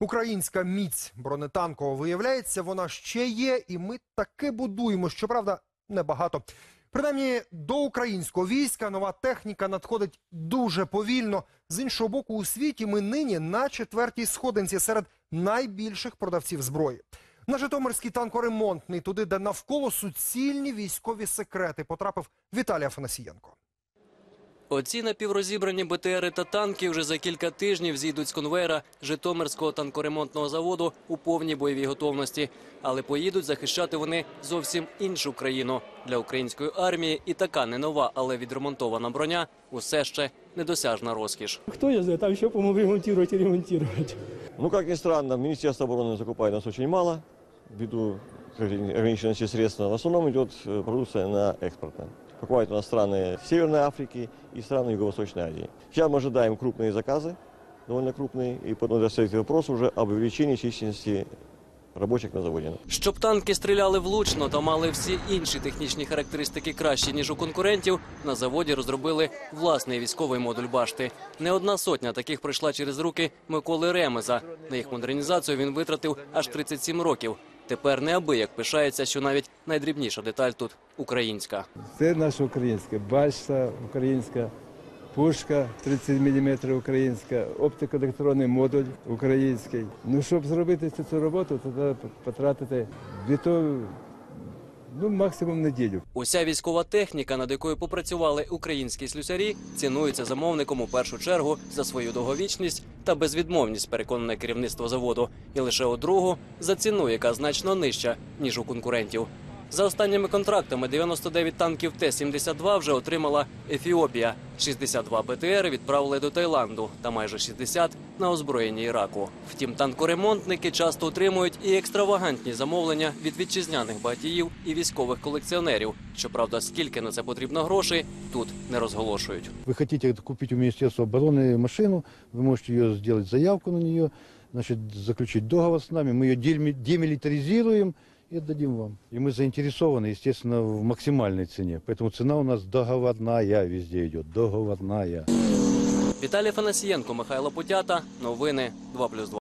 Українська міць бронетанкова виявляється, вона ще є, і ми таки будуємо. Щоправда, небагато. Принаймні, до українського війська нова техніка надходить дуже повільно. З іншого боку, у світі ми нині на четвертій сходинці серед найбільших продавців зброї. На Житомирський танкоремонтний, туди, де навколо суцільні військові секрети, потрапив Віталій Афанасієнко. Оці напіврозібрані БТРи та танки вже за кілька тижнів зійдуть з конвейера Житомирського танкоремонтного заводу у повній бойовій готовності. Але поїдуть захищати вони зовсім іншу країну. Для української армії і така не нова, але відремонтована броня усе ще недосяжна розкіш. Кто я знаю, там еще, по-моему, ремонтировать и ремонтировать. Ну, как ни странно, Министерство обороны закупает нас очень мало, ввиду ограниченности средств. В основном идет э, продукция на экспортно. Покупают у нас страны Северной Африки и страны Юго-Восточной Азии. Сейчас мы ожидаем крупные заказы, довольно крупные, и потом надо стоит вопрос уже об увеличении численности рабочих на заводе. Щоб танки стріляли влучно та мали всі інші технічні характеристики кращі ніж у конкурентів, на заводі розробили власний військовий модуль башти. Не одна сотня таких пройшла через руки Миколи Ремеза. На їх модернізацію він витратив аж 37 років. Тепер неабияк пишається, що навіть найдрібніша деталь тут українська. Це наша українська башта українська, пушка 30 мм українська, оптико-електронний модуль український. Ну, щоб зробити цю, роботу, то треба потратити то, ну, максимум неділю. Уся військова техніка, над якою попрацювали українські слюсарі, цінується замовником у першу чергу за свою довговічність та безвідмовність, переконане керівництво заводу, і лише у другу за ціну, яка значно нижча ніж у конкурентів. За останніми контрактами 99 танків Т-72 вже отримала Ефіопія, 62 БТР відправили до Таїланду та майже 60 на озброєння Іраку. Втім, танкоремонтники часто отримують і екстравагантні замовлення від вітчизняних багатіїв і військових колекціонерів. Щоправда, скільки на це потрібно грошей, тут не розголошують. Вы хотите купить у Министерства обороны машину, вы можете ее сделать заявку на нее, значит, заключить договор с нами, мы ее дельми- демилитаризируем и отдадим вам. И мы заинтересованы, естественно, в максимальной цене. Поэтому цена у нас договорная везде идет, договорная. Віталій Фанасієнко, Михайло Путята. Новини 2+,2.